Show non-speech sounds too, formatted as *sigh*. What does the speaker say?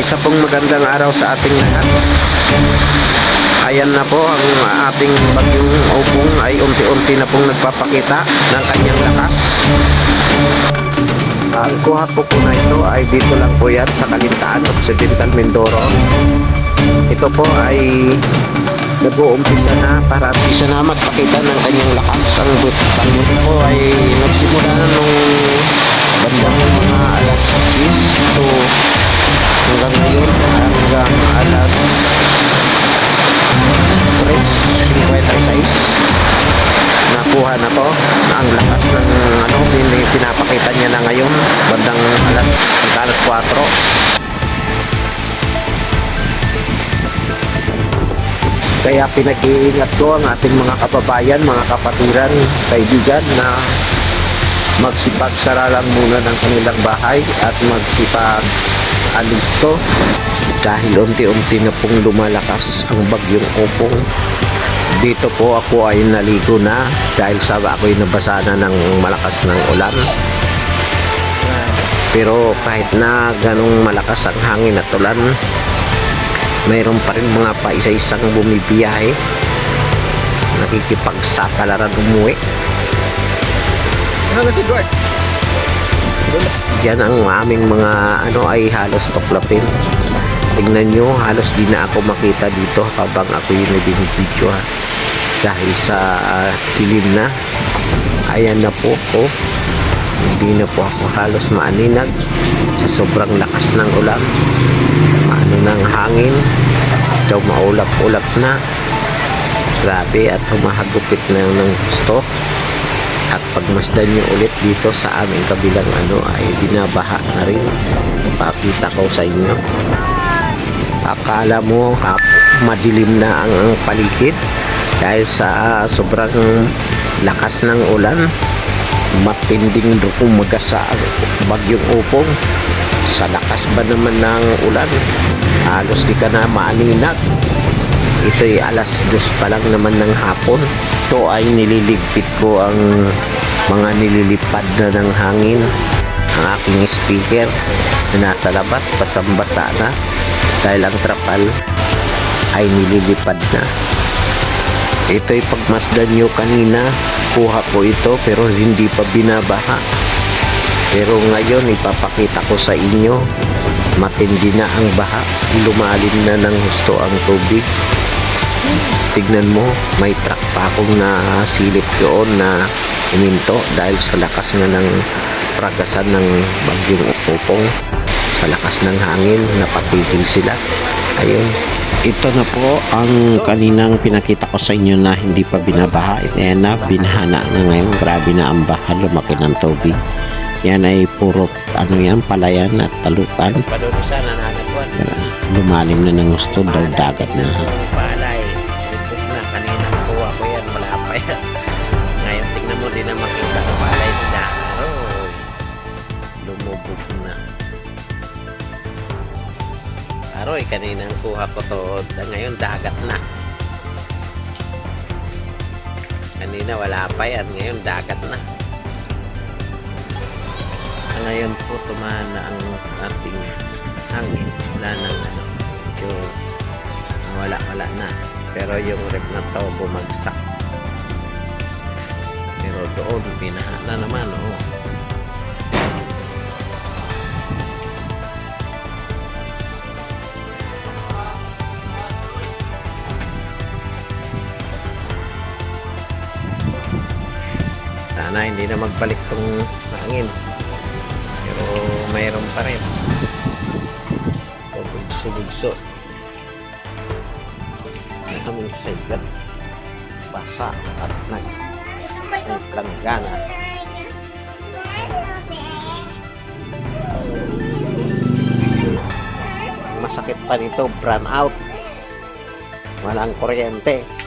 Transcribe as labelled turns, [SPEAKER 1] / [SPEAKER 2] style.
[SPEAKER 1] isa pong magandang araw sa ating lahat. Ayan na po ang ating bagyong upong ay unti-unti na pong nagpapakita ng kanyang lakas. Ang kuha po po na ito ay dito lang po yan sa Kalintaan, Occidental Mindoro. Ito po ay nag-uumpisa na para isa na magpakita ng kanyang lakas. Ang butang po ay nagsimula na nung nakuha na to. Ang lakas ng ano pin- pinapakita niya na ngayon bandang alas alas 4 kaya pinag-iingat ko ang ating mga kababayan, mga kapatiran, kaibigan na magsipagsara lang muna ng kanilang bahay at magsipag alisto dahil unti-unti na pong lumalakas ang bagyong upong dito po ako ay naligo na dahil sa ako'y nabasa na ng malakas ng ulan pero kahit na ganong malakas ang hangin at ulan mayroon pa rin mga paisa-isang bumibiyahe nakikipagsapalaran umuwi
[SPEAKER 2] Ano si Dwight?
[SPEAKER 1] Diyan ang aming mga ano ay halos tuklapin. Tingnan nyo, halos di na ako makita dito habang ako yung nabinibidyo ha. Dahil sa ah, dilim na. Ayan na po ko. Hindi na po ako halos maaninag sa sobrang lakas ng ulan. Maano ng hangin. Daw maulap-ulap na. Grabe at humahagupit na ng gusto. At pagmasdan nyo ulit dito sa aming kabilang ano ay binabaha na rin. Pakita ko sa inyo. Akala mo madilim na ang paligid dahil sa ah, sobrang lakas ng ulan. Matinding umagasa ang bagyong upong. Sa lakas ba naman ng ulan? Halos di ka na maaninag. Ito'y alas dos pa lang naman ng hapon. Ito ay nililigpit ko ang mga nililipad na ng hangin. Ang aking speaker na nasa labas, basang-basa na. Dahil ang trapal ay nililipad na. Ito'y pagmasdan nyo kanina. Kuha ko ito pero hindi pa binabaha. Pero ngayon ipapakita ko sa inyo matindi na ang baha. Lumalim na ng husto ang tubig. Tignan mo, may truck pa akong nasilip doon na uminto dahil sa lakas nga ng pragasan ng bagyong upong. Sa lakas ng hangin, napatigil sila. Ayun. Ito na po ang kaninang pinakita ko sa inyo na hindi pa binabaha. Ayan na, binahana na ngayon. Grabe na ang baha, lumaki ng tubig. Yan ay puro ano yan, palayan at talukan. Lumalim na ng gusto, daw dagat na.
[SPEAKER 2] Aroy, kanina ang kuha ko to. Ngayon dagat na. Kanina wala pa yan. Ngayon dagat na. Sa ngayon po tumana ang ating hangin. Wala nang ano. Medyo wala wala na. Pero yung rep na to bumagsak. Pero doon binaha na naman oh. Sana hindi na magbalik tong hangin. Pero mayroon pa rin. *laughs* Bugso-bugso. Ang aming saygat. Basa at naglanggana. Masakit pa nito, brown out. Walang kuryente.